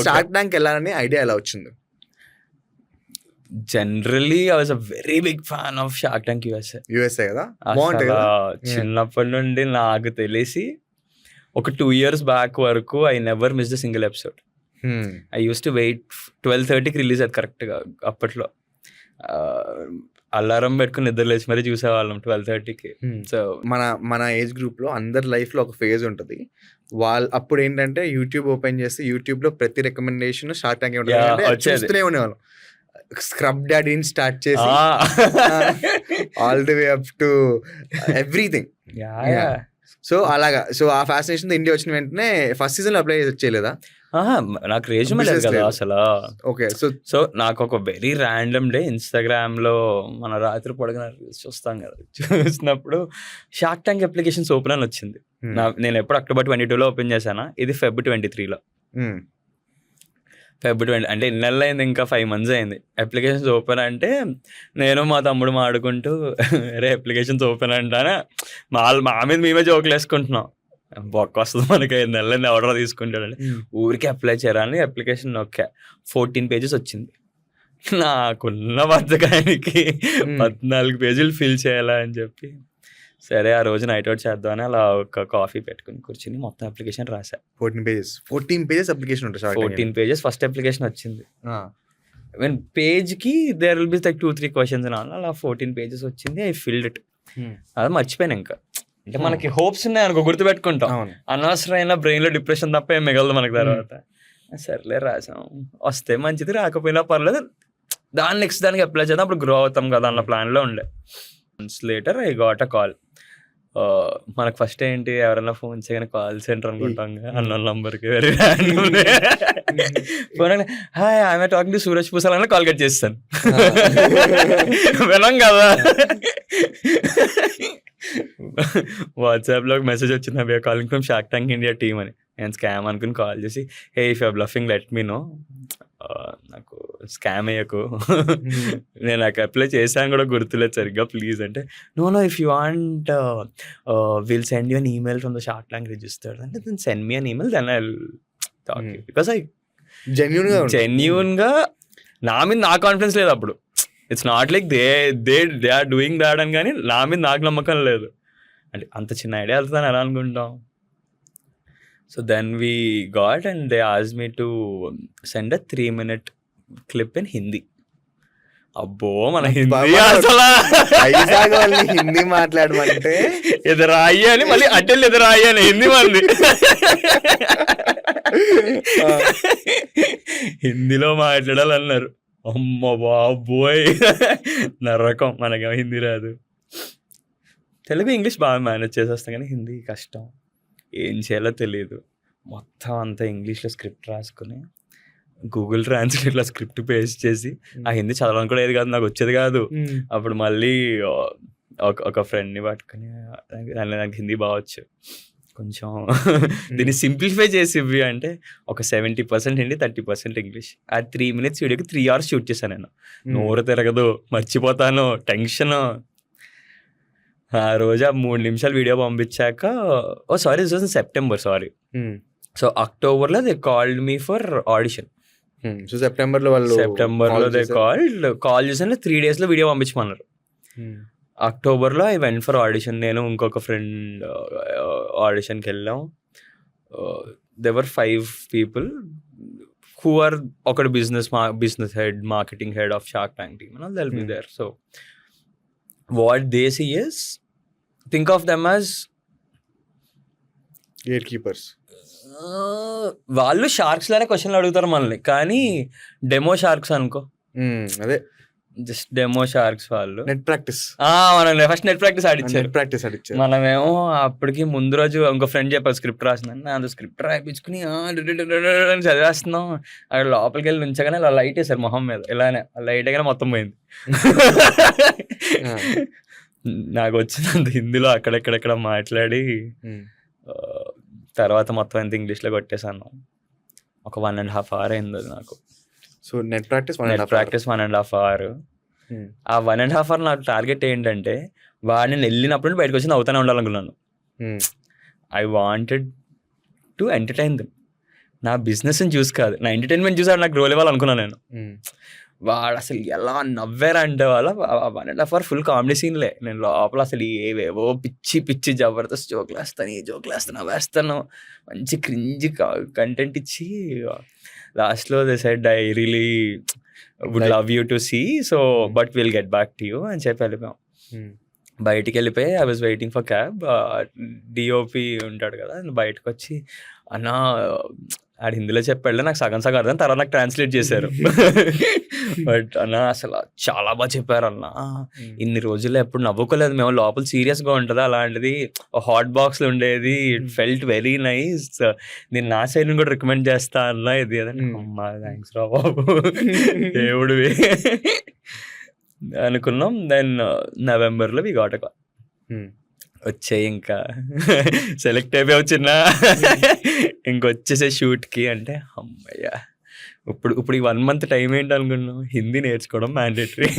Start tank వెళ్ళాలని idea ఎలా వచ్చింది? Generally I was a very big fan of Shark Tank USA USA కదా? చిన్నప్పటి నుండి నాకు తెలిసి ఒక టూ ఇయర్స్ బ్యాక్ వరకు I never miss the single episode. I used to wait twelve థర్టీకి రిలీజ్ అది కరెక్ట్గా అప్పట్లో. అలారం పెట్టుకుని నిద్ర లేచి మరీ చూసేవాళ్ళం ట్వెల్వ్ థర్టీకి. సో మన మన ఏజ్ గ్రూప్లో అందరి లైఫ్లో ఒక ఫేజ్ ఉంటుంది. వాళ్ళు అప్పుడు ఏంటంటే యూట్యూబ్ ఓపెన్ చేస్తే యూట్యూబ్లో ప్రతి రికమెండేషన్ షార్ట్ ట్యాంక్. చూస్తూనే ఉండేవాళ్ళం. స్క్రబ్ డాడీని స్టార్ట్ చేసి all the way up to everything. So అలాగా. సో ఆ ఫ్యాసినేషన్ ఇండియా వచ్చిన వెంటనే ఫస్ట్ సీజన్ అప్లై చేయలేదా నాకు లేదు Business కదా. అసలు. ఓకే సో సో నాకు ఒక వెరీ ర్యాండమ్ డే ఇన్స్టాగ్రామ్లో మన రాత్రి పొడగన చూస్తాం కదా. చూసినప్పుడు షార్క్ ట్యాంక్ అప్లికేషన్స్ ఓపెన్ అని వచ్చింది. Hmm. నేను ఎప్పుడు అక్టోబర్ ట్వంటీ టూలో ఓపెన్ చేశానా? ఇది ఫెబ్ ట్వంటీ త్రీలో ఫెబ్ ట్వంటీ అంటే ఎన్ని నెలలు అయింది ఇంకా ఫైవ్ మంత్స్ అయింది. అప్లికేషన్స్ ఓపెన్ అంటే నేను మా తమ్ముడు మాడుకుంటూ అరే అప్లికేషన్స్ ఓపెన్ అంటానే? మా మా మీద మేమే జోకులు వేసుకుంటున్నాం. బొక్క వస్తుంది మనకి ఐదు నెలలు ఎవడో తీసుకుంటాడు ఊరికి అప్లై చేయాలని అప్లికేషన్ నొక్కా. ఫోర్టీన్ పేజెస్ వచ్చింది. నాకున్న బద్దకానికి. పద్నాలుగు పేజీలు ఫిల్ చేయాలా అని చెప్పి సరే ఆ రోజు నైట్ అవుట్ చేద్దామని అలా ఒక కాఫీ పెట్టుకుని కూర్చుని మొత్తం అప్లికేషన్ రాసా fourteen pages. Fourteen pages application ఉంటుంది ఫోర్టీన్ పేజెస్ ఫస్ట్ అప్లికేషన్ వచ్చింది. Mean పేజ్కి there will be like two three questions అలా ఫోర్టీన్ పేజెస్ వచ్చింది ఐ ఫిల్డ్ ఇట్ అది మర్చిపోయాను ఇంకా. అంటే Hmm. మనకి హోప్స్ ఉన్నాయి అనుకో గుర్తుపెట్టుకుంటాం. అనవసరమైన బ్రెయిన్లో డిప్రెషన్ తప్ప ఏం మిగలదు మనకి తర్వాత. సర్లే రాసాం వస్తే మంచిది రాకపోయినా పర్లేదు. దాని నెక్స్ట్ దానికి అప్లై చేద్దాం అప్పుడు గ్రో అవుతాం కదా అన్న ప్లాన్లో ఉండే. Months later I got a call మనకు ఫస్ట్ ఏంటి? ఎవరైనా ఫోన్ చేయగానే కాల్ సెంటర్ అనుకుంటాం అన్న నంబర్కి very phone hi am talking to Suraj Pusal అని కాల్ కట్ చేస్తాను. వినం కదా. వాట్సాప్లో మెసేజ్ వచ్చింది we're calling from shark tank India team అని. నేను స్కామ్ అనుకుని కాల్ చేసి hey if you bluffing let me know scam అయ్యకు నేను నాకు అప్లై చేశాను కూడా గుర్తులేదు సరిగ్గా ప్లీజ్ అంటే no no if you want will send you an email from the Shark Tank registered అంటే then send me an email then I talk. Because I జెన్యున్గా. జెన్యున్గా నా మీద నా కాన్ఫిడెన్స్ లేదు అప్పుడు. It's not like they they they are doing that అని కానీ నా మీద నాకు నమ్మకం లేదు. అంటే అంత చిన్న ఐడియా వెళ్తాను ఎలా అనుకుంటాం? So then we got and they Aaj me to send a three minute clip in Hindi అబ్బో మన హిందీ. అసలు. వైజాగ్ వాళ్ళని హిందీ మాట్లాడమంటే. ఎదురాయి అని మళ్ళీ అటెల్ ఎదురాయి అని హిందీ మంది హిందీలో మాట్లాడాలన్నారు. అమ్మ బాబోయ్. నరకం మనకేమో హిందీ రాదు. తెలుగు ఇంగ్లీష్ బాగా మేనేజ్ చేసేస్తాం కానీ హిందీ కష్టం. ఏం చేయాలో తెలియదు. మొత్తం అంతా ఇంగ్లీష్లో స్క్రిప్ట్ రాసుకుని గూగుల్ ట్రాన్స్లేట్లో స్క్రిప్ట్ పేస్ట్ చేసి ఆ హిందీ చదవడం కూడా ఏది కాదు నాకు వచ్చేది కాదు. అప్పుడు మళ్ళీ ఒక ఒక ఫ్రెండ్ని పట్టుకుని నాకు హిందీ బాగొచ్చు కొంచెం దీన్ని సింప్లిఫై చేసి ఇవ్వి అంటే ఒక seventy percent Hindi thirty percent English uh three minutes వీడియోకి త్రీ అవర్స్ షూట్ చేశాను నేను. నోరు తిరగదు మర్చిపోతాను టెన్షన్ ఆ రోజు ఆ మూడు నిమిషాలు వీడియో పంపించాక oh sorry September sorry so అక్టోబర్లో they called me for audition so సెప్టెంబర్లో వాళ్ళు సెప్టెంబర్లో call దే చేశారు. కాల్డ్ కాల్ చేసిన త్రీ డేస్లో వీడియో పంపించమన్నారు. Hmm. అక్టోబర్లో ఐ వెంట్ ఫర్ ఆడిషన్ నేను ఇంకొక ఫ్రెండ్ ఆడిషన్కి వెళ్ళాం. There were five people who are ఒకటి బిజినెస్ మా business head marketing head of Shark Tank team and there'll be Hmm. There so what they see is think of them as gatekeepers వాళ్ళు sharks లానే క్వశ్చన్లు అడుగుతారు మనల్ని కానీ demo sharks అనుకో. అదే. జస్ట్ డెమో షార్క్స్ వాళ్ళు. నెట్ ప్రాక్టీస్ ఆ, మనం ఫస్ట్ నెట్ ప్రాక్టీస్ ఆడిచ్చారు. ప్రాక్టీస్ అడిచారు మనమేమో అప్పటికి ముందు రోజు ఇంకో ఫ్రెండ్ చెప్పారు స్క్రిప్ట్ రాసిందని నా స్క్రిప్ట్ రాయించుకుని చదివేస్తున్నాం. అక్కడ లోపలికి వెళ్ళి ఉంచగానే ఇలా లైట్ వేసారు మొహం మీద ఇలానే లైట్ వేయగానే మొత్తం పోయింది. నాకు వచ్చినంత హిందీలో అక్కడెక్కడెక్కడ మాట్లాడి తర్వాత మొత్తం ఎంత ఇంగ్లీష్లో కొట్టేశాను. ఒక వన్ అండ్ హాఫ్ అవర్ అయింది అది నాకు. So net practice net practice one and half hour uh one and half hour నాకు టార్గెట్ ఏంటంటే వాడిని వెళ్ళినప్పుడు బయటకు వచ్చి నవ్వుతూనే ఉండాలనుకున్నాను. I wanted to entertain them నా బిజినెస్ని చూసి కాదు నా ఎంటర్టైన్మెంట్ చూసి నాకు రోల్ ఇవ్వాలనుకున్నాను నేను. ఉమ్. వాడు అసలు ఎలా నవ్వారంటే వాళ్ళ one and half hour full comedy సీన్లే. నేను లోపల అసలు ఏవేవో పిచ్చి పిచ్చి జబర్దస్త్ జోకులు వేస్తాను ఈ జోకులు వేస్తాను వేస్తాను. మంచి క్రింజ్ కంటెంట్ ఇచ్చి లాస్ట్లో they said I really would love you to see so but will get back to you అని చెప్పి వెళ్ళిపోయాం. ఉమ్. బయటికి వెళ్ళిపోయి I was waiting for cab. DOP ఉంటాడు కదా బయటకు వచ్చి అన్న ఆడు హిందీలో చెప్పాడు నాకు సగం సగం అర్థం తర్వాత నాకు ట్రాన్స్లేట్ చేశారు. బట్ అన్న అసలు చాలా బాగా చెప్పారు అన్న. ఇన్ని రోజుల్లో ఎప్పుడు నవ్వుకోలేదు మేము. లోపల సీరియస్గా ఉంటుంది అలాంటిది హాట్ బాక్స్లో ఉండేది. ఇట్ ఫెల్ట్ వెరీ నైస్ నేను నా సైడ్ కూడా రికమెండ్ చేస్తా అన్న ఇది. అమ్మా థ్యాంక్స్ రా బాబు. దేవుడివి. అనుకున్నాం. దెన్ నవంబర్లో వి గాట్ ఉమ్. వచ్చాయి ఇంకా సెలెక్ట్ అయిపోయావు చిన్న. ఇంకొచ్చేసే షూట్కి అంటే అమ్మయ్యా. ఇప్పుడు ఇప్పుడు ఈ వన్ మంత్ టైం ఏంటి అనుకున్నాం హిందీ నేర్చుకోవడం మ్యాండేటరీ.